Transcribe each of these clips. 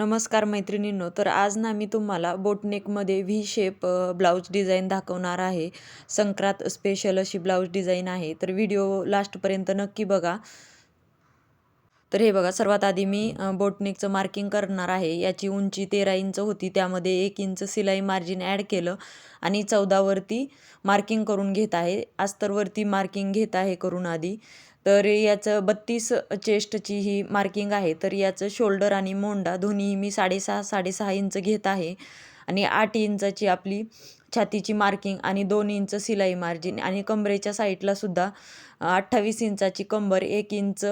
नमस्कार मैत्रिणींनो तर आज ना मी तुम्हाला बोटनेकमध्ये व्ही शेप ब्लाऊज डिझाईन दाखवणार आहे. संक्रांत स्पेशल अशी ब्लाऊज डिझाईन आहे. तर व्हिडिओ लास्टपर्यंत नक्की बघा. तर हे बघा सर्वात आधी मी बोटनिकचं मार्किंग करणार आहे. याची उंची तेरा इंच होती त्यामध्ये एक इंच सिलाई मार्जिन ॲड केलं आणि चौदावरती मार्किंग करून घेत आहे. अस्तरवरती मार्किंग घेत आहे करून आधी. तर याचं बत्तीस चेस्टची ही मार्किंग आहे. तर याचं शोल्डर आणि मोंडा दोन्ही मी साडेसहा साडेसहा इंच घेत आहे. आणि आठ इंचाची आपली छातीची मार्किंग आणि दोन इंच सिलाई मार्जिन आणि कमरेच्या साईडला सुद्धा अठ्ठावीस इंचाची कंबर एक इंच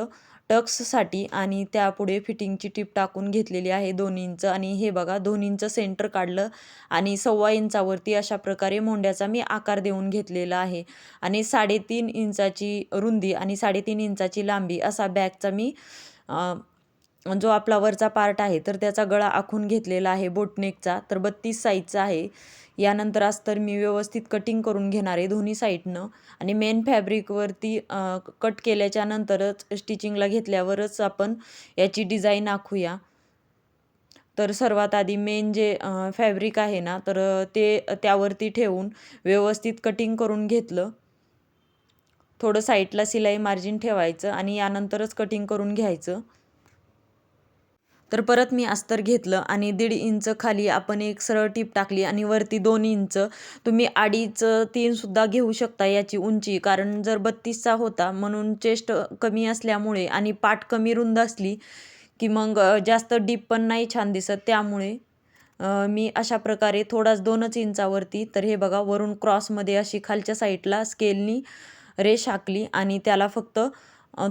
टक्ससाठी आणि त्यापुढे फिटिंगची टीप टाकून घेतलेली आहे दोन इंच आणि हे बघा दोन इंच सेंटर काढलं आणि सव्वा इंचावरती अशा प्रकारे मोंड्याचा मी आकार देऊन घेतलेला आहे. आणि साडेतीन इंचाची रुंदी आणि साडेतीन इंचाची लांबी असा बॅगचा मी म्हणजे जो आपला वरचा पार्ट आहे तर त्याचा गळा आखून घेतलेला आहे बोटनेकचा तर बत्तीस साईजचा आहे. यानंतर अस्तर मी व्यवस्थित कटिंग करून घेणार आहे दोन्ही साईडनं आणि मेन फॅब्रिकवरती कट केल्याच्या नंतरच स्टिचिंगला घेतल्यावरच आपण याची डिझाईन आखूया. तर सर्वात आधी मेन जे फॅब्रिक आहे ना तर ते त्यावरती ठेवून व्यवस्थित कटिंग करून घेतलं. थोडं साईडला सिलाई मार्जिन ठेवायचं आणि यानंतरच कटिंग करून घ्यायचं. तर परत मी अस्तर घेतलं आणि दीड इंच खाली आपण एक सरळ टीप टाकली आणि वरती दोन इंच तुम्ही अडीच तीनसुद्धा घेऊ शकता याची उंची. कारण जर बत्तीसचा होता म्हणून चेस्ट कमी असल्यामुळे आणि पाठ कमी रुंद असली की मग जास्त डीप पण नाही छान दिसत. त्यामुळे मी अशा प्रकारे थोडाच दोनच इंचावरती तर हे बघा वरून क्रॉसमध्ये अशी खालच्या साईडला स्केलनी रेष आखली आणि त्याला फक्त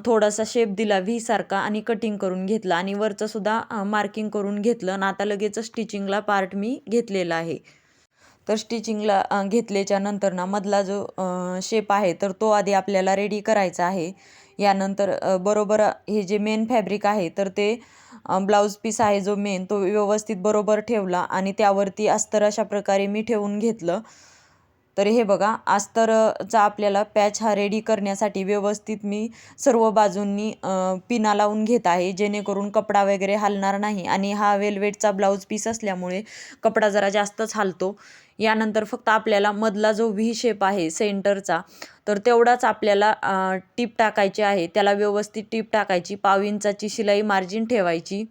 थोडासा शेप दिला व्ही सारखा आणि कटिंग करून घेतला. आणि वरचंसुद्धा मार्किंग करून घेतलं. आणि आता लगेच स्टिचिंगला पार्ट मी घेतलेला आहे. तर स्टिचिंगला घेतल्याच्या नंतर ना मधला जो शेप आहे तर तो आधी आपल्याला रेडी करायचा आहे. यानंतर बरोबर हे जे मेन फॅब्रिक आहे तर ते ब्लाऊज पीस आहे जो मेन तो व्यवस्थित बरोबर ठेवला. आणि त्यावरती अस्तर अशा प्रकारे मी ठेवून घेतलं. तर हे बघा अस्तरचा आपल्याला पॅच हा रेडी करण्यासाठी व्यवस्थित मी सर्व बाजूंनी पिना लावून घेत आहे. जेणेकरून कपडा वगैरे हलणार नाही आणि हा वेलवेटचा ब्लाऊज पीस असल्यामुळे कपडा जरा जास्तच हलतो. यानंतर फक्त आपल्याला मधला जो व्ही शेप आहे सेंटरचा तर तेवढाच आपल्याला टीप टाकायची आहे. त्याला व्यवस्थित टीप टाकायची. पाव इंचाची शिलाई मार्जिन ठेवायची.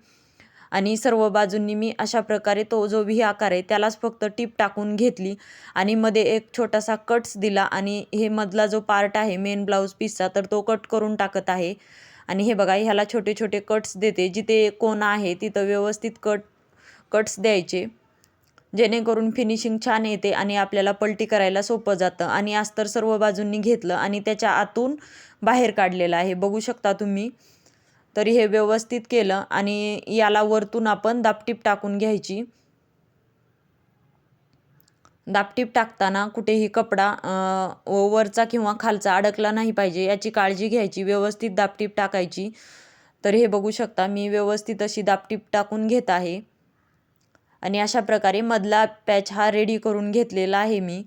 आणि सर्व बाजूंनी मी अशा प्रकारे तो जो व्ही आकार आहे त्यालाच फक्त टीप टाकून घेतली आणि मध्ये एक छोटासा कट्स दिला आणि हे मधला जो पार्ट आहे मेन ब्लाऊज पीसचा तर तो कट करून टाकत आहे. आणि हे बघा ह्याला छोटे छोटे कट्स देते. जिथे कोण आहे तिथं व्यवस्थित कट कट्स द्यायचे. जेणेकरून फिनिशिंग छान येते आणि आपल्याला पलटी करायला सोपं जातं. आणि अस्तर सर्व बाजूंनी घेतलं आणि त्याच्या आतून बाहेर काढलेलं आहे. बघू शकता तुम्ही. तरी हे व्यवस्थित केलं आणि याला वरतून आपण दापटीप टाकून घ्यायची. दापटीप टाकताना कुठेही कपडा वरचा किंवा खालचा अडकला नाही पाहिजे याची काळजी घ्यायची व्यवस्थित दापटीप टाकायची. तर हे बघू शकता मी व्यवस्थित अशी दापटीप टाकून घेत आहे. आणि अशा प्रकारे मधला पॅच हा रेडी करून घेतलेला आहे मी.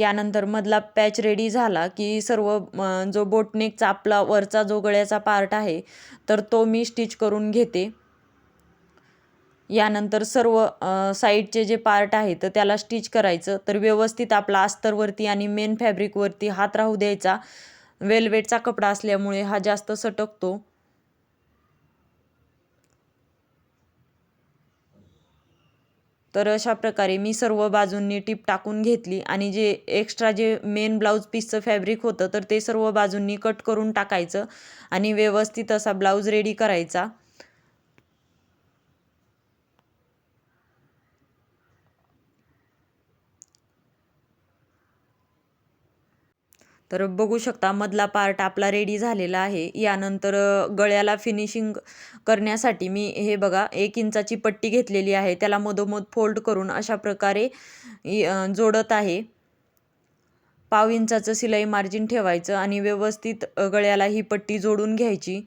यानंतर मधला पॅच रेडी झाला की सर्व जो बोटनेकचा आपला वरचा जो गळ्याचा पार्ट आहे तर तो मी स्टिच करून घेते. यानंतर सर्व साईडचे जे पार्ट आहे तर त्याला स्टिच करायचं. तर व्यवस्थित आपला अस्तरवरती आणि मेन फॅब्रिकवरती हात राहू द्यायचा. वेलवेटचा कपडा असल्यामुळे हा जास्त सटकतो. तर अशा प्रकारे मी सर्व बाजूंनी टीप टाकून घेतली आणि जे एक्स्ट्रा जे मेन ब्लाऊज पीसचं फॅब्रिक होतं तर ते सर्व बाजूंनी कट करून टाकायचं आणि व्यवस्थित असा ब्लाऊज रेडी करायचा. तर बघू शकता मधला पार्ट आपला रेडी झालेला आहे. यानंतर गळ्याला फिनिशिंग करण्यासाठी मी हे बघा एक इंचाची पट्टी घेतलेली आहे. त्याला मधोमध फोल्ड करून अशा प्रकारे जोडत आहे. पाव इंचाचं सिलाई मार्जिन ठेवायचं आणि व्यवस्थित गळ्याला ही पट्टी जोडून घ्यायची.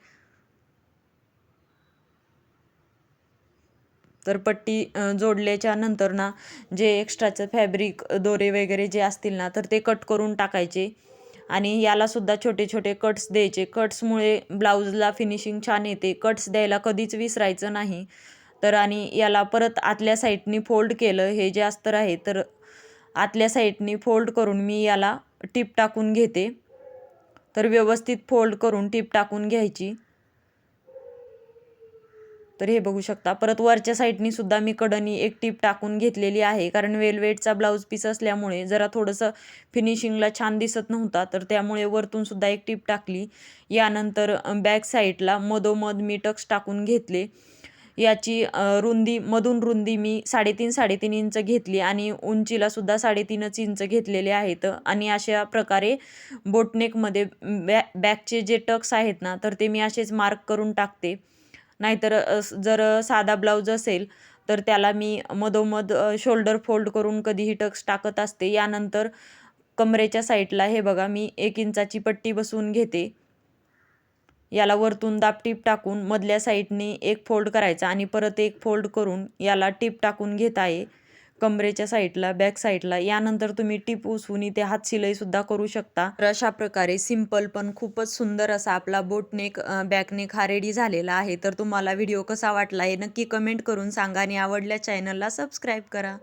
तर पट्टी जोडल्याच्या नंतर ना जे एक्स्ट्राचं फॅब्रिक दोरे वगैरे जे असतील ना तर ते कट करून टाकायचे. आणि यालासुद्धा छोटे छोटे कट्स द्यायचे. कट्समुळे ब्लाऊजला फिनिशिंग छान येते. कट्स द्यायला कधीच विसरायचं नाही. तर आणि याला परत आतल्या साईडनी फोल्ड केलं. हे जे अस्तर आहे. तर आतल्या साईडनी फोल्ड करून मी याला टीप टाकून घेते. तर व्यवस्थित फोल्ड करून टीप टाकून घ्यायची. तर हे बघू शकता. परत वरच्या साईडनी सुद्धा मी कडनी एक टीप टाकून घेतलेली आहे. कारण वेलवेटचा ब्लाऊज पीस असल्यामुळे जरा थोडंसं फिनिशिंगला छान दिसत नव्हता. तर त्यामुळे वरतून सुद्धा एक टीप टाकली. यानंतर बॅक साईडला मधोमध मी टक्स टाकून घेतले. याची रुंदी मधून रुंदी मी साडेतीन साडेतीन इंच घेतली आणि उंचीला सुद्धा साडेतीनच इंच घेतलेले आहेत. आणि अशा प्रकारे बोटनेकमध्ये बॅ बॅकचे जे टक्स आहेत ना तर ते मी असेच मार्क करून टाकते. नाहीतर जर साधा ब्लाऊज असेल तर त्याला मी मधोमध शोल्डर फोल्ड करून कधीही टक्स टाकत असते. यानंतर कमरेच्या साईडला हे बघा मी एक इंचाची पट्टी बसवून घेते. याला वरतून दाब टीप टाकून मधल्या साईडने एक फोल्ड करायचा आणि परत एक फोल्ड करून याला टीप टाकून घेत आहे. कमरेच्या साईडला बॅक साईडला यानंतर तुम्ही टीप उसवून इथे हात शिलाईसुद्धा करू शकता. तर अशा प्रकारे सिंपल पण खूपच सुंदर असा आपला बोटनेक बॅकनेक हा रेडी झालेला आहे. तर तुम्हाला व्हिडिओ कसा वाटला हे नक्की कमेंट करून सांगा आणि आवडल्या चॅनलला सबस्क्राईब करा.